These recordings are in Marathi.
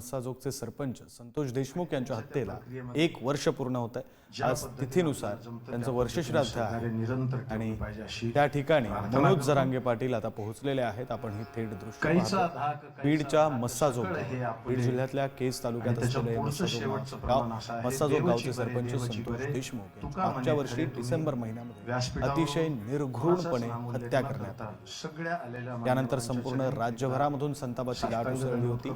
मस्साजोगचे सरपंच संतोष देशमुख यांच्या हत्येला एक वर्ष पूर्ण होत आहे. आज तिथीनुसार त्यांचं वर्षश्राद्ध आहे. आणि त्या ठिकाणी मनोज जरांगे पाटील आता पोहोचलेले आहेत. आपण ही थेट दृश्य बीडच्या मस्साजोग बीड जिल्ह्यातल्या केस तालुक्यात असलेले मस्साजोग गावचे सरपंच संतोष देशमुख मागच्या म्हणे वर्षी डिसेंबर महिन्यामध्ये अतिशय निर्घृणपणे हत्या करण्यात आली. त्यानंतर संपूर्ण राज्यभरामधून संतापाची लाट उसळली होती.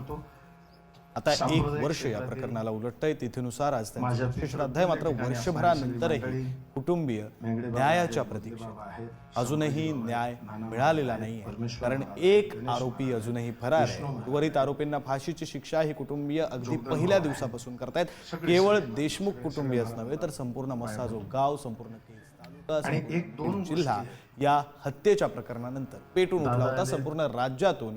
आता एक वर्ष या प्रकरणाला उलटतंय. तिथीनुसार आज त्यांचं मात्र वर्षभरानंतरही कुटुंबीय न्यायाच्या प्रतीक्षेत आहेत, अजूनही न्याय मिळालेला परमेश्वर कारण एक आरोपी अजूनही फरार आहे. आरोपींना फाशीची शिक्षा ही कुटुंबीय अगदी पहिल्या दिवसापासून करतायत. केवळ देशमुख कुटुंबीयच नव्हे तर संपूर्ण मसाजो गाव संपूर्ण केस आणि एक दोन जिल्हा या हत्येच्या प्रकरणानंतर पेटून उठला होता. संपूर्ण राज्यातून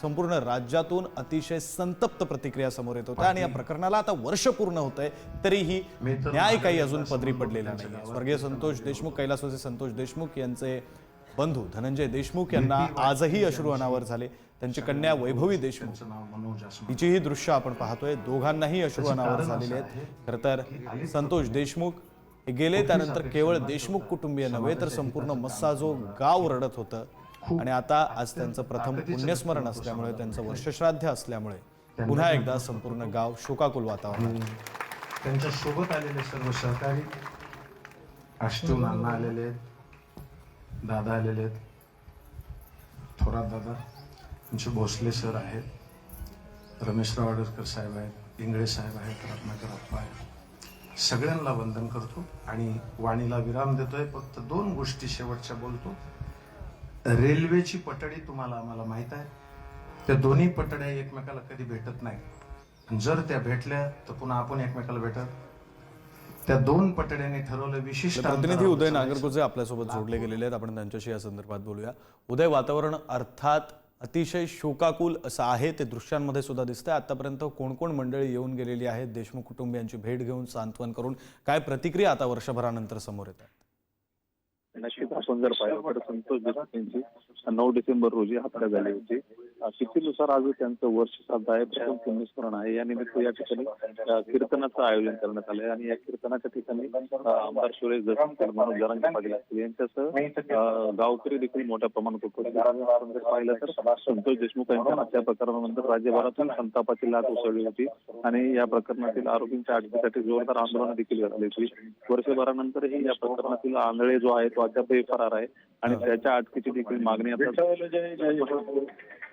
संपूर्ण राज्यातून अतिशय संतप्त प्रतिक्रिया समोर येत होत्या. आणि या प्रकरणाला आता वर्ष पूर्ण होत आहे तरीही न्याय काही अजून पदरी पडलेला नाही. स्वर्गीय संतोष देशमुख कैलासवासी संतोष देशमुख यांचे बंधू धनंजय देशमुख यांना आजही अश्रू अनावर झाले. त्यांची कन्या वैभवी देशमुख. हिचीही दृश्य आपण पाहतोय. दोघांनाही अश्रू अनावर झालेले आहेत. खर तर संतोष देशमुख हे गेले. त्यानंतर केवळ देशमुख कुटुंबीय नव्हे तर संपूर्ण मस्साजो गाव रडत होतं. आणि आता आज त्यांचं प्रथम पुण्यस्मरण असल्यामुळे त्यांचं वर्षश्राद्ध असल्यामुळे पुन्हा एकदा संपूर्ण गाव शोकाकुल वातावरण त्यांच्यासोबत आलेले सर्व सहकारी आष्टू नाना आलेले आहेत दादा आलेले आहेत थोरात दादा आमचे भोसले सर आहेत रमेशराव आडरकर साहेब आहेत इंगळे साहेब आहेत रत्नाकर अप्पा आहेत. सगळ्यांना वंदन करतो आणि वाणीला विराम देतोय फक्त दोन गोष्टी शेवटच्या बोलतो. रेल्वेची पटडी तुम्हाला आम्हाला माहीत आहे. त्या दोन्ही पटड्या एकमेकाला कधी भेटत नाही. जर त्या भेटल्या तर पुन्हा आपण एकमेकाला भेटत. त्या दोन पटड्यांनी ठरवलं विशिष्ट प्रतिनिधी उदय. नागरगोजे आपल्यासोबत जोडले गेलेले आहेत. आपण त्यांच्याशी या संदर्भात बोलूया. उदय वातावरण अर्थात अतिशय शोकाकुल असं आहे. ते दृश्यांमध्ये सुद्धा दिसतंय. आतापर्यंत कोण कोण मंडळी येऊन गेलेली आहेत? देशमुख कुटुंबियांची भेट घेऊन सांत्वन करून काय प्रतिक्रिया आता वर्षभरानंतर समोर येत नशीब आपण जर पाहिलं तर संतोष देशमुख यांची नऊ डिसेंबर रोजी हत्या झाली होती. तिथीनुसार आज त्यांचं वर्ष श्राद्ध आहे. प्रथम पुण्यस्मरण आहे. या निमित्त या ठिकाणी कीर्तनाचं आयोजन करण्यात आलंय आणि या कीर्तनाच्या ठिकाणी आमदार सुरेश जसं मनोज जरांगे पाटील असतील यांच्यासह गावकरी देखील मोठ्या प्रमाणात उपस्थित पाहिलं तर संतोष देशमुख यांच्या अशा प्रकरणानंतर राज्यभरातून संतापाची लाट उसळली होती आणि या प्रकरणातील आरोपींच्या अटकेसाठी जोरदार आंदोलन देखील घडली होती. वर्षभरानंतरही या प्रकरणातील आंधळे जो आहे तो अद्यापही फरार आहे आणि त्याच्या अटकेची देखील मागणी आता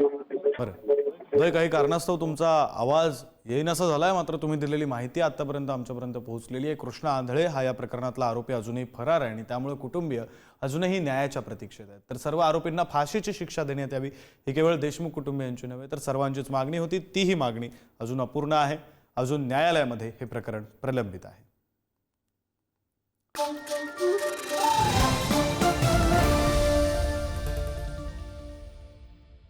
बरं. काही कारणास्तव तुमचा आवाज येईनासा झालाय? मात्र तुम्ही दिलेली माहिती आतापर्यंत आमच्यापर्यंत पोहोचलेली आहे. कृष्णा आंधळे हा या प्रकरणातला आरोपी अजूनही फरार आहे आणि त्यामुळे कुटुंबीय अजूनही न्यायाच्या प्रतीक्षेत आहेत. तर सर्व आरोपींना फाशीची शिक्षा देण्यात यावी ही केवळ देशमुख कुटुंबियांची नव्हे तर सर्वांचीच मागणी होती. तीही मागणी अजून अपूर्ण आहे. अजून न्यायालयामध्ये हे प्रकरण प्रलंबित आहे.